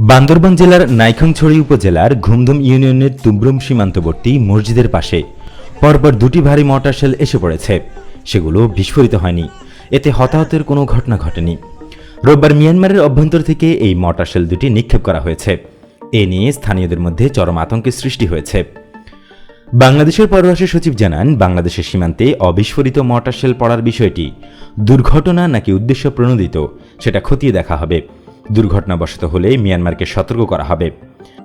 বান্দরবান জেলার নাইখংছড়ি উপজেলার ঘুমধুম ইউনিয়নের তুমব্রুম সীমান্তবর্তী মসজিদের পাশে পরপর দুটি ভারী মর্টার শেল এসে পড়েছে। সেগুলো বিস্ফোরিত হয়নি। এতে হতাহতের কোনো ঘটনা ঘটেনি। রোববার মিয়ানমারের অভ্যন্তর থেকে এই মর্টার শেল দুটি নিক্ষেপ করা হয়েছে। এ নিয়ে স্থানীয়দের মধ্যে চরম আতঙ্কের সৃষ্টি হয়েছে। বাংলাদেশের পররাষ্ট্র সচিব জানান, বাংলাদেশের সীমান্তে অবিস্ফোরিত মর্টার শেল পড়ার বিষয়টি দুর্ঘটনা নাকি উদ্দেশ্য প্রণোদিত সেটা খতিয়ে দেখা হবে। দুর্ঘটনাবশত হলে মিয়ানমারকে সতর্ক করা হবে।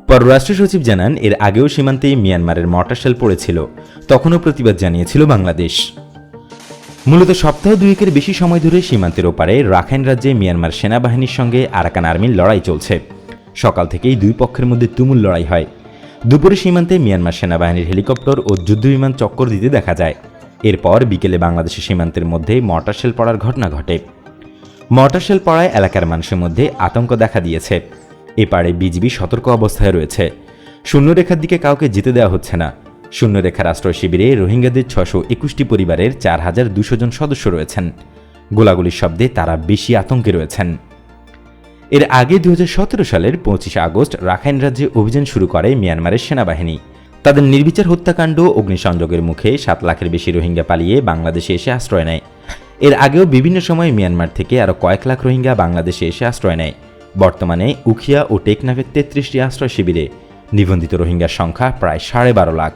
পররাষ্ট্র সচিব জানান, এর আগেও সীমান্তে মিয়ানমারের মর্টার শেল পড়েছিল। তখনও প্রতিবাদ জানিয়েছিল বাংলাদেশ। মূলত সপ্তাহ দুয়েকের বেশি সময় ধরে সীমান্তের ওপারে রাখাইন রাজ্যে মিয়ানমার সেনাবাহিনীর সঙ্গে আরাকান আর্মির লড়াই চলছে। সকাল থেকেই দুই পক্ষের মধ্যে তুমুল লড়াই হয়। দুপুরে সীমান্তে মিয়ানমার সেনাবাহিনীর হেলিকপ্টার ও যুদ্ধবিমান চক্কর দিতে দেখা যায়। এরপর বিকেলে বাংলাদেশের সীমান্তের মধ্যে মর্টার শেল পড়ার ঘটনা ঘটে। মর্টার শেল পড়ায় এলাকার মানুষের মধ্যে আতঙ্ক দেখা দিয়েছে। এপারে বিজিবি সতর্ক অবস্থায় রয়েছে। শূন্যরেখার দিকে কাউকে যেতে দেওয়া হচ্ছে না। শূন্যরেখার আশ্রয় শিবিরে রোহিঙ্গাদের ছশো একুশটি পরিবারের চার হাজার দুশো জন সদস্য রয়েছেন। গোলাগুলির শব্দে তারা বেশি আতঙ্কে রয়েছেন। এর আগে দু হাজার সতেরো সালের পঁচিশে আগস্ট রাখাইন রাজ্যে অভিযান শুরু করে মিয়ানমারের সেনাবাহিনী। তাদের নির্বিচার হত্যাকাণ্ড, অগ্নিসংযোগের মুখে সাত লাখের বেশি রোহিঙ্গা পালিয়ে বাংলাদেশে এসে আশ্রয় নেয়। এর আগেও বিভিন্ন সময় মিয়ানমার থেকে আরও কয়েক লাখ রোহিঙ্গা বাংলাদেশে এসে আশ্রয় নেয়। বর্তমানে উখিয়া ও টেকনাফের তেত্রিশটি আশ্রয় শিবিরে নিবন্ধিত রোহিঙ্গার সংখ্যা প্রায় সাড়ে বারো লাখ।